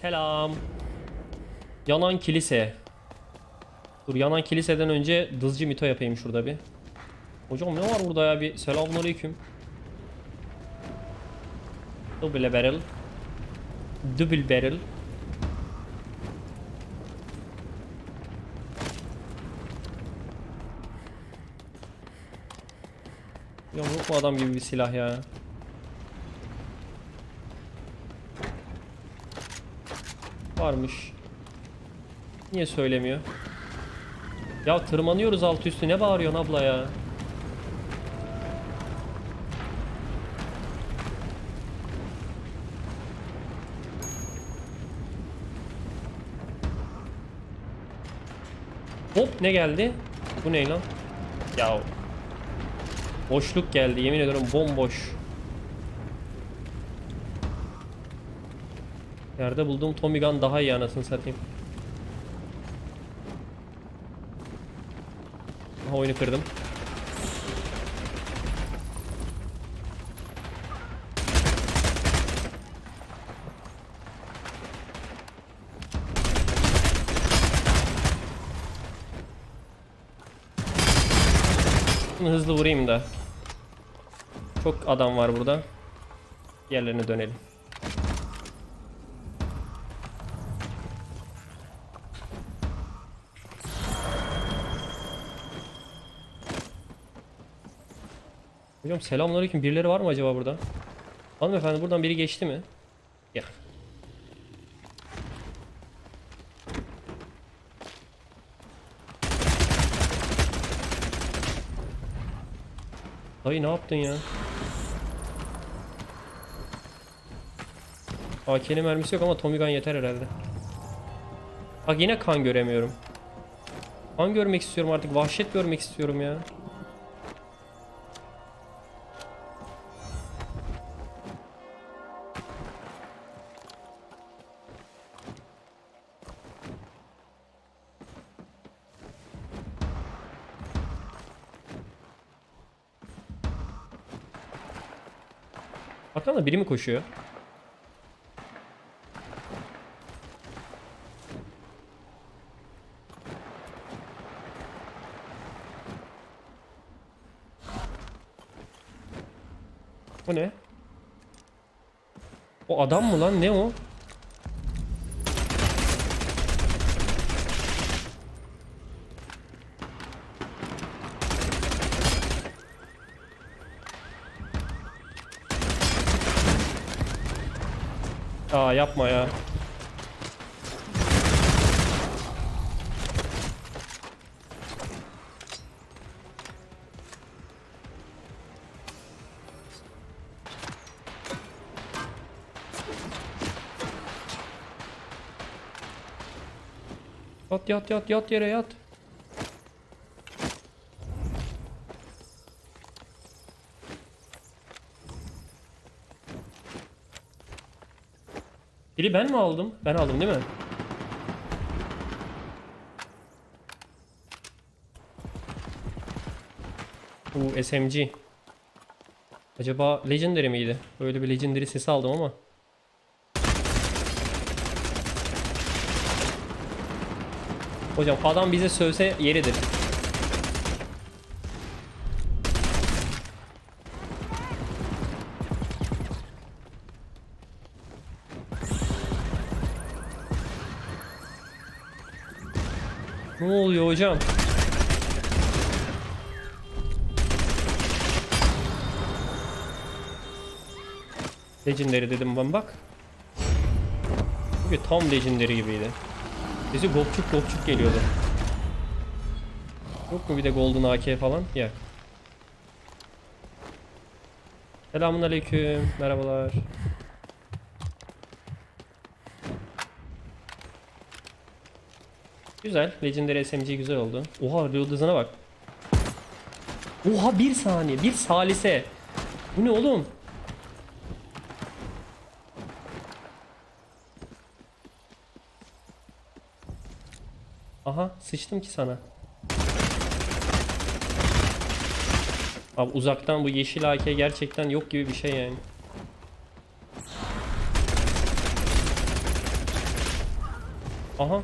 Selam. Yanan kilise. Dur yanan kiliseden önce dızcı mito yapayım şurada bir. Hocam ne var burada ya bir selamünaleyküm. Double barrel. Double barrel. Ya yok mu adam gibi bir silah ya? Varmış. Niye söylemiyor? Ya tırmanıyoruz alt üstü ne bağırıyorsun abla ya? Hop ne geldi? Bu ne lan? Ya Boşluk geldi yemin ediyorum bomboş. Yerde bulduğum Tommy Gun daha iyi anasını satayım. Aha oyunu kırdım. Hızlı vurayım da. Çok adam var burada. Yerlerine dönelim. Hocam selamünaleyküm. Birileri var mı acaba burada? Hanımefendi buradan biri geçti mi? Ya. Dayı ne yaptın ya? AK'nin mermisi yok ama Tommy Gun yeter herhalde. Bak yine kan göremiyorum. Kan görmek istiyorum artık. Vahşet görmek istiyorum ya. Arkamda biri mi koşuyor? O ne? O adam mı lan? Ne o? Aa yapma ya. Yat yat yat yat yere yat. Biri ben mi aldım? Ben aldım değil mi? Bu SMG. Acaba Legendary miydi? Böyle bir Legendary sesi aldım ama. Hocam adam bize sövse yeridir. Ne oluyor hocam? Legendary dedim ben bak. Çünkü tam Legendary gibiydi. Sesi gopçuk gopçuk geliyordu. Yok mu bir de Golden AK falan? Yok. Selamun aleyküm. Merhabalar. Güzel. Legendary SMG güzel oldu. Oha reload hızına bak. Oha bir saniye. Bir salise. Bu ne oğlum? Aha sıçtım ki sana. Abi uzaktan bu yeşil AK gerçekten yok gibi bir şey yani. Aha.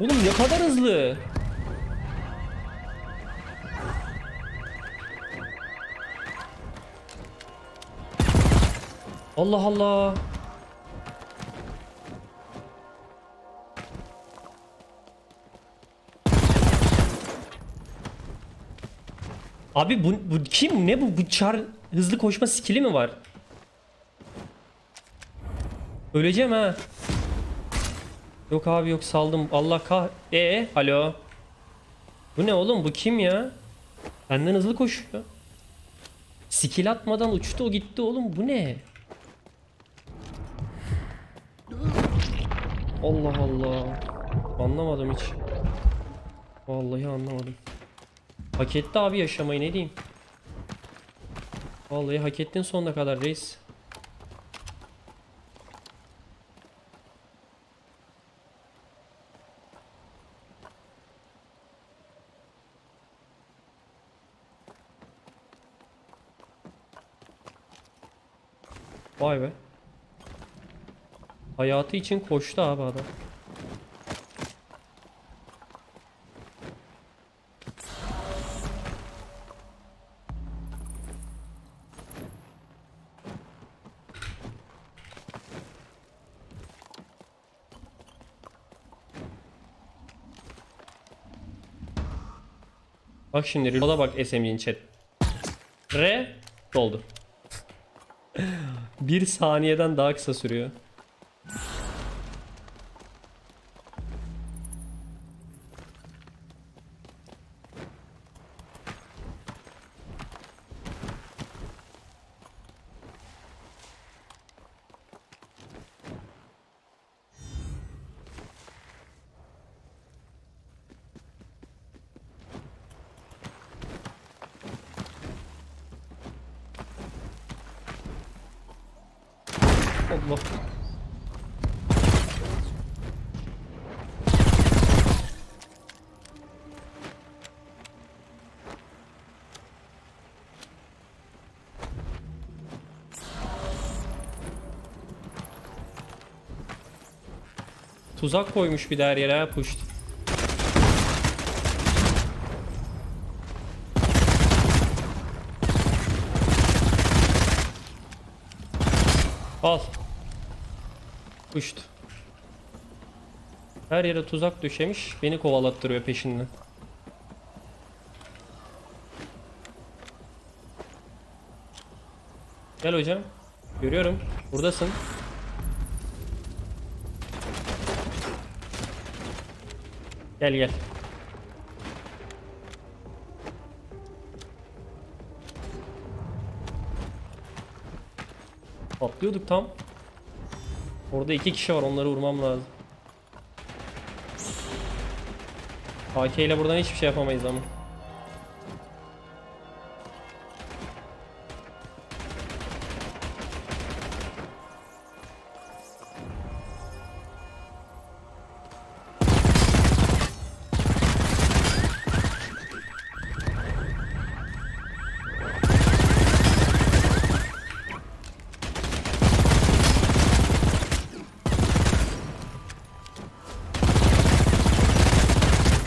Oğlum ne kadar hızlı. Allah Allah. Abi bu, bu kim ne bu bu çar hızlı koşma skill'i mi var? Öleceğim ha. Yok abi yok saldım. Allah kah... Ee, alo. Bu ne oğlum? Bu kim ya? Benden hızlı koşuyor. Skill atmadan uçtu o gitti oğlum. Bu ne? Allah Allah. Anlamadım hiç. Vallahi anlamadım. Hak etti abi yaşamayı ne diyeyim. Vallahi hak ettin sonuna kadar reis. Vay be. Hayatı için koştu abi adam. Bak şimdi reload'a bak SMG'nin chat. R doldu. Bir saniyeden daha kısa sürüyor. Allah. Tuzak koymuş bir de her yere puşt. Al. Puşt. Her yere tuzak döşemiş. Beni kovalattırıyor peşinden. Gel hocam. Görüyorum. Buradasın. Gel gel. Patlıyorduk tam. Orada iki kişi var onları vurmam lazım. AK ile buradan hiçbir şey yapamayız ama.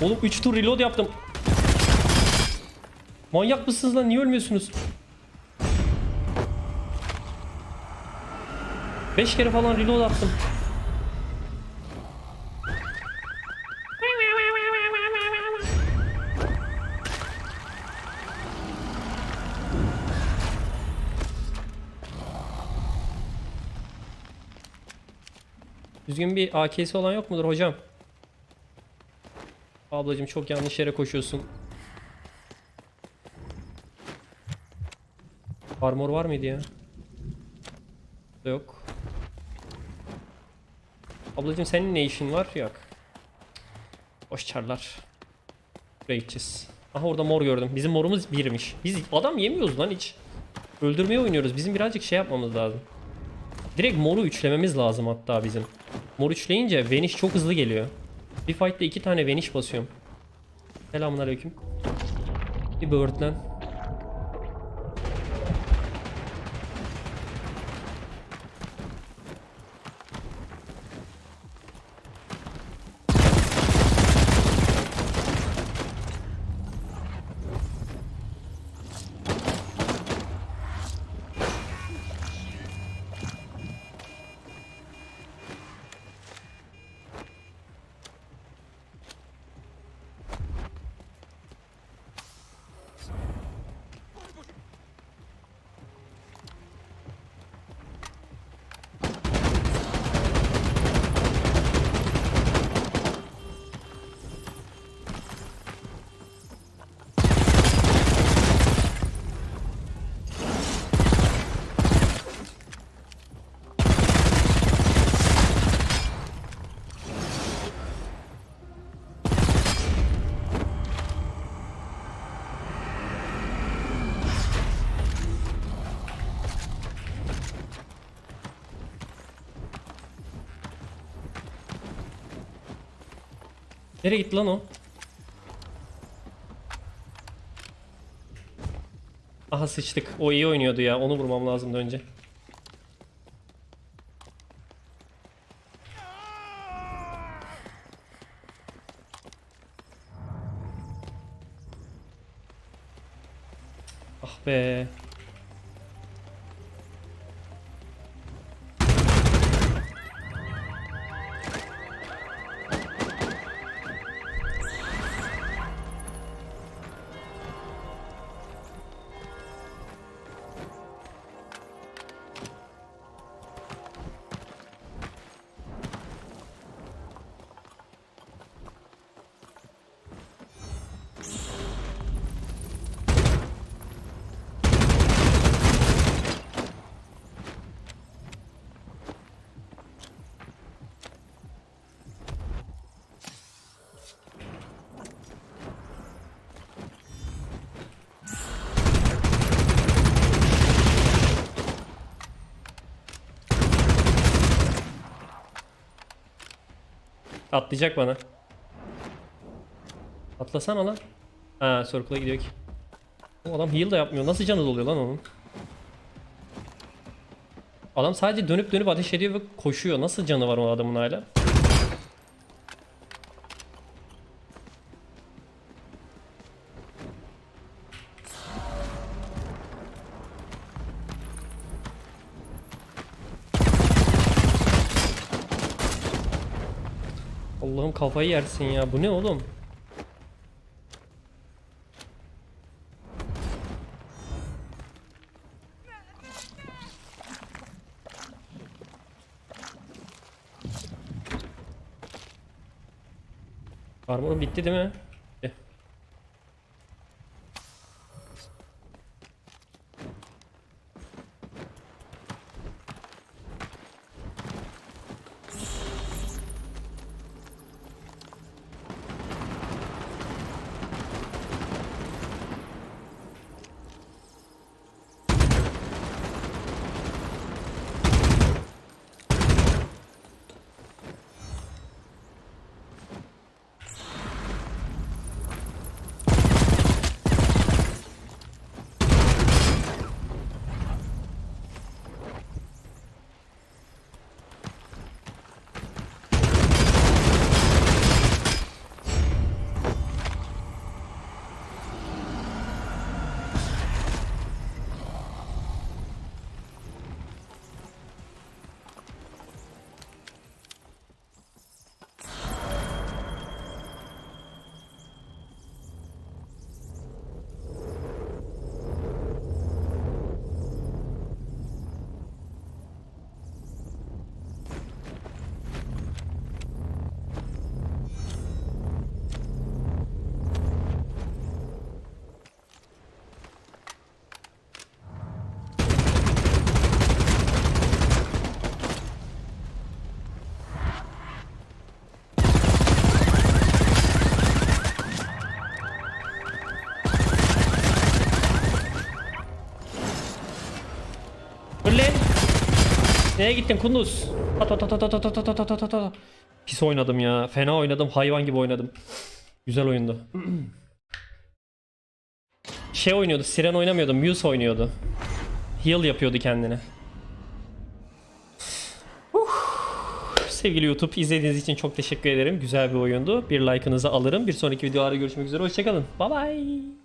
Oğlum 3 tur reload yaptım. Manyak mısınız lan? Niye ölmüyorsunuz? 5 kere falan reload attım. Düzgün bir AK'si olan yok mudur hocam? Ablacım çok yanlış yere koşuyorsun. Armor var mıydı ya? Yok. Ablacım senin ne işin var? Yok. Boş çarlar. Buraya. Aha orada mor gördüm. Bizim morumuz birmiş. Biz adam yemiyoruz lan hiç. Öldürmeye oynuyoruz. Bizim birazcık şey yapmamız lazım. Direkt moru üçlememiz lazım hatta bizim. Mor üçleyince Vanish çok hızlı geliyor. Bir fight'ta iki tane Vanish basıyorum. Selamünaleyküm. Bir böğürtlen. Nereye gitti lan o? Aha sıçtık. O iyi oynuyordu ya. Onu vurmam lazımdı önce. Ah be. Atlayacak bana. Atlasana lan. Ha circle'a gidiyor ki. O adam heal da yapmıyor. Nasıl canı doluyor lan onun? Adam sadece dönüp dönüp ateş ediyor ve koşuyor. Nasıl canı var o adamın hala? Allah'ım kafayı yersin ya. Bu ne oğlum? Armorum bitti değil mi? Nereye gittin Kunduz? Ta ta ta ta ta ta ta ta ta ta ta. Pis oynadım ya. Fena oynadım. Hayvan gibi oynadım. Güzel oyundu. Şey oynuyordu. Siren oynamıyordu. Muse oynuyordu. Heal yapıyordu kendine. Sevgili YouTube izlediğiniz için çok teşekkür ederim. Güzel bir oyundu. Bir like'ınızı alırım. Bir sonraki videolarda görüşmek üzere. Hoşçakalın. Bye bye.